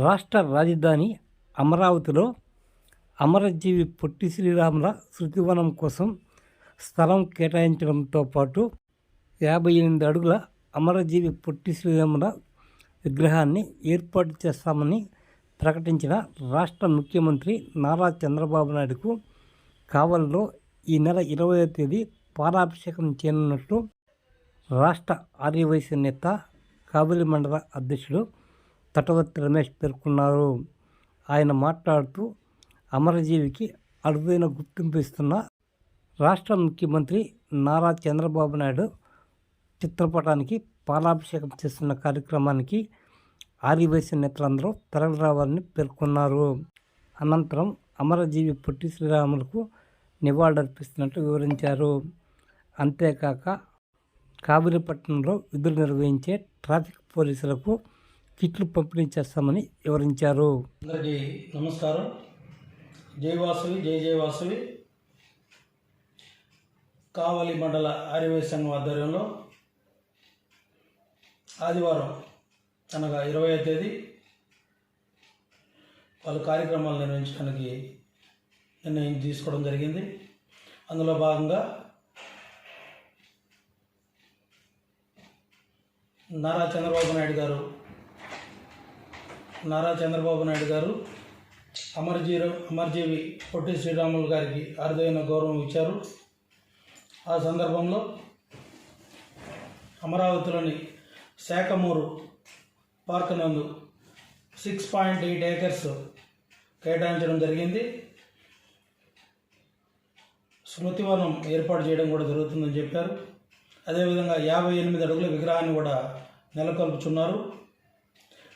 రాష్ట్ర రాజధాని అమరావతిలో అమరజీవి పొట్టి శ్రీరాముల శృతివనం కోసం స్థలం కేటాయించడంతో పాటు యాభై ఎనిమిది అడుగుల అమరజీవి పొట్టి శ్రీరాముల విగ్రహాన్ని ఏర్పాటు చేస్తామని ప్రకటించిన రాష్ట్ర ముఖ్యమంత్రి నారా చంద్రబాబు నాయుడుకు కావలిలో ఈ నెల ఇరవై తేదీ పాలాభిషేకం చేయనున్నట్లు రాష్ట్ర ఆర్యవైశ్య నేత కావలి మండల అధ్యక్షుడు తటవర్తి రమేష్ పేర్కొన్నారు. ఆయన మాట్లాడుతూ అమరజీవికి అరుదైన గుర్తింపు ఇస్తున్న రాష్ట్ర ముఖ్యమంత్రి నారా చంద్రబాబు నాయుడు చిత్రపటానికి పాలాభిషేకం చేస్తున్న కార్యక్రమానికి ఆర్యవైశ్య నేతలందరూ తరలి రావాలని పేర్కొన్నారు. అనంతరం అమరజీవి పొట్టి శ్రీరాములకు నివాళులర్పిస్తున్నట్టు వివరించారు. అంతేకాక కావిరిపట్నంలో విధులు నిర్వహించే ట్రాఫిక్ పోలీసులకు కిట్లు పంపిణీ చేస్తామని వివరించారు. అందరికీ నమస్కారం. జై జయ జై కావలి మండల ఆర్యవై సంఘం ఆధ్వర్యంలో ఆదివారం అనగా ఇరవై తేదీ వాళ్ళు కార్యక్రమాలు నిర్వహించడానికి నిర్ణయం తీసుకోవడం జరిగింది. అందులో భాగంగా నారా చంద్రబాబు నాయుడు గారు నారా చంద్రబాబు నాయుడు గారు అమరజీవి అమర్జీవి పొట్టి శ్రీరాములు గారికి అరుదైన గౌరవం ఇచ్చారు. ఆ సందర్భంలో అమరావతిలోని శాఖమూరు పార్క్ నందు సిక్స్ పాయింట్ ఎయిట్ ఏకర్స్ కేటాయించడం జరిగింది. స్మృతివనం ఏర్పాటు చేయడం కూడా జరుగుతుందని చెప్పారు. అదేవిధంగా యాభై ఎనిమిది అడుగుల విగ్రహాన్ని కూడా నెలకొల్పుచున్నారు.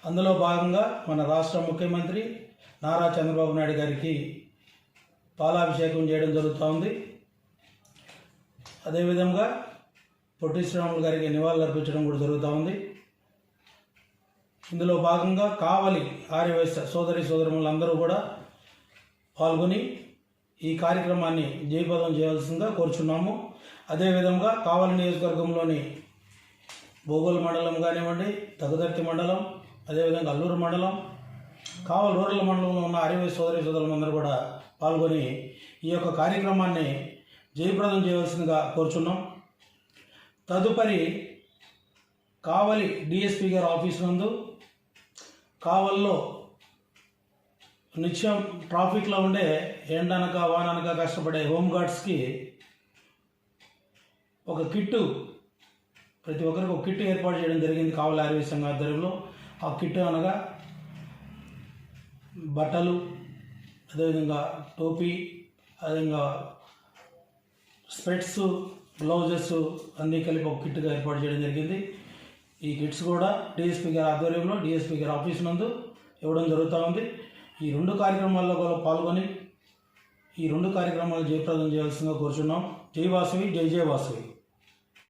అందులో భాగంగా మన రాష్ట్ర ముఖ్యమంత్రి నారా చంద్రబాబు నాయుడు గారికి పాలాభిషేకం చేయడం జరుగుతూ ఉంది అదేవిధంగా పొట్టి శ్రీరాములు గారికి నివాళులు అర్పించడం కూడా జరుగుతూ ఉంది ఇందులో భాగంగా కావలి ఆర్యవైశ్య సోదరి సోదరులందరూ కూడా పాల్గొని ఈ కార్యక్రమాన్ని జయపదం చేయాల్సిందిగా కోరుచున్నాము. అదేవిధంగా కావలి నియోజకవర్గంలోని భూగోళ మండలం కానివ్వండి తగుదర్తి మండలం అదేవిధంగా అల్లూరు మండలం కావల్ రూరల్ మండలంలో ఉన్న అరవై సోదరి సోదరులందరూ కూడా పాల్గొని ఈ యొక్క కార్యక్రమాన్ని జయప్రదం చేయవలసిందిగా కోరుచున్నాం. తదుపరి కావలి డిఎస్పీ గారి ఆఫీస్ నందు కావల్లో నిత్యం ట్రాఫిక్లో ఉండే ఎండనక వాననక కష్టపడే హోంగార్డ్స్కి ఒక కిట్టు ప్రతి ఒక్కరికి ఒక కిట్టు ఏర్పాటు చేయడం జరిగింది కావలి ఆరోగ్య సంఘ ఆధ్వర్యంలో. ఆ కిట్ అనగా బట్టలు అదేవిధంగా టోపీ అదేవిధంగా స్పెట్స్ గ్లౌజెస్ అన్నీ కలిపి ఒక కిట్గా ఏర్పాటు చేయడం జరిగింది. ఈ కిట్స్ కూడా డిఎస్పీ గారి ఆధ్వర్యంలో డిఎస్పీ గారి ఆఫీస్ నందు ఇవ్వడం జరుగుతూ ఉంది. ఈ రెండు కార్యక్రమాల్లో కూడా పాల్గొని ఈ రెండు కార్యక్రమాలు జయప్రదం చేయాల్సిందిగా కోరుచున్నాం. జై వాసవి జై జయ వాసవి.